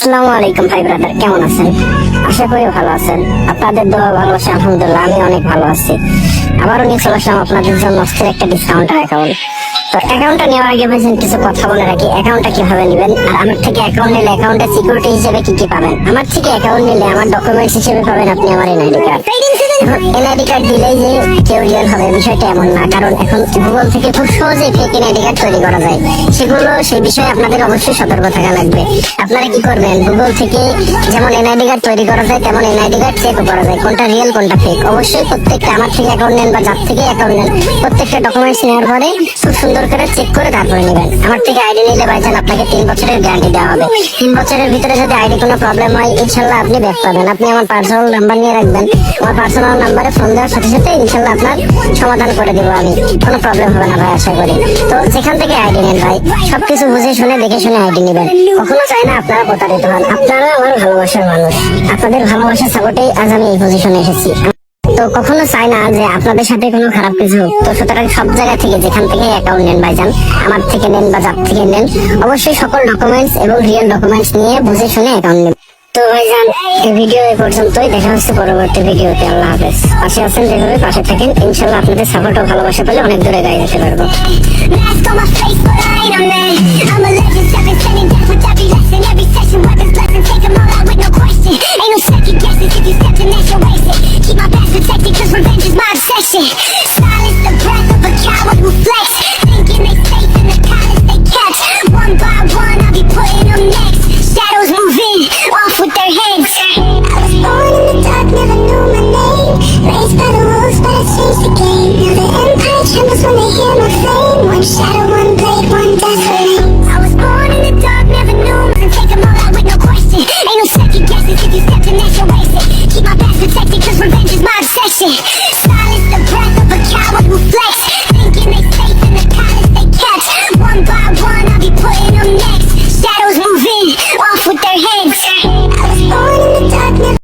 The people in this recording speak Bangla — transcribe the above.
আসসালামু আলাইকুম ভাই ব্রাদার কেমন আছেন? আশা করি ভালো আছেন। আপনাদের দোয়া ভালোবাসা, আলহামদুলিল্লাহ আমি অনেক ভালো আছি। আবারও নিয়ে চলে আসলাম আপনাদের জন্য অস্থির একটা ডিসকাউন্ট অ্যাকাউন্ট তো অ্যাকাউন্টটা নেওয়ার আগে ভাইজান কিছু কথা বলে রাখি অ্যাকাউন্টটা কীভাবে নেবেন? আর আমার থেকে অ্যাকাউন্ট নিলে অ্যাকাউন্টে সিকিউরিটি হিসেবে কি কি পাবেন? আমার থেকে অ্যাকাউন্ট নিলে আমার ডকুমেন্টস হিসেবে পাবেন আপনি আমার এনআইডি কার্ড এনআইডি কার্ড দিলেই যে কেউ রিয়েল হবে বিষয়টা এমন না। কারণ এখন গুগল থেকে খুব সহজেই ফেক এনআইডি কার্ড তৈরি করা যায়। সেগুলো সেই বিষয়ে আপনাদের অবশ্যই সতর্ক থাকা লাগবে। আপনারা কি করবেন? গুগল থেকে যেমন এনআইডি কার্ড তৈরি করা যায় তেমন এনআইডি কার্ড চেকও করা যায়। কোনটা রিয়েল কোনটা ফেক অবশ্যই প্রত্যেকটা আমার থেকে অ্যাকাউন্ট নেন বা যার থেকে অ্যাকাউন্ট নেন প্রত্যেকটা ডকুমেন্টস নেওয়ার পরে খুব সুন্দর করে চেক করে তারপরে নেবেন। আমার থেকে আইডি নিলে ভাইজান আপনাকে তিন বছরের গ্যারান্টি দেওয়া হবে। তিন বছরের ভিতরে যদি আইডি কোনো প্রবলেম হয়, ইনশাল্লাহ আপনি ব্যাক পাবেন। আপনি আমার পার্সোনাল নাম্বার নিয়ে রাখবেন। আমার পার্সোনাল নাম্বারে ফোন দেওয়ার সাথে সাথে ইনশাল্লাহ আপনার সমাধান করে দেবো আমি। কোনো প্রবলেম হবে না ভাই, আশা করি। তো সেখান থেকে আইডি নেন ভাই, সবকিছু বুঝে শুনে, দেখে শুনে আইডি নেবেন। কখনো চাই না আপনারা প্রতারিত হন। আপনারা আমার ভালোবাসার মানুষ। আপনাদের ভালোবাসার সাপোর্টেই আজ আমি এই পজিশনে এসেছি। তো কখনো চাই না যে আপনাদের সাথে কোনো খারাপ কিছু হোক। তো সুতরাং সব জায়গা থেকে যেখান থেকে অ্যাকাউন্ট নেন ভাইজান, আমার থেকে নেন বা যার থেকে নেন, অবশ্যই সকল ডকুমেন্টস এবং রিয়েল ডকুমেন্টস নিয়ে বুঝে শুনে অ্যাকাউন্ট নেন তো ভাইজান, এই ভিডিও এই পর্যন্তই। দেখা হচ্ছে পরবর্তী ভিডিওতে আল্লাহ হাফেজ। পাশে আছেন যেভাবে, পাশে থাকেন। ইনশাল্লাহ আপনাদের সাপোর্ট ও ভালোবাসা পেলে অনেক দূরে গাড়ি যেতে পারব। Two is when they hear my fame One shadow, one blade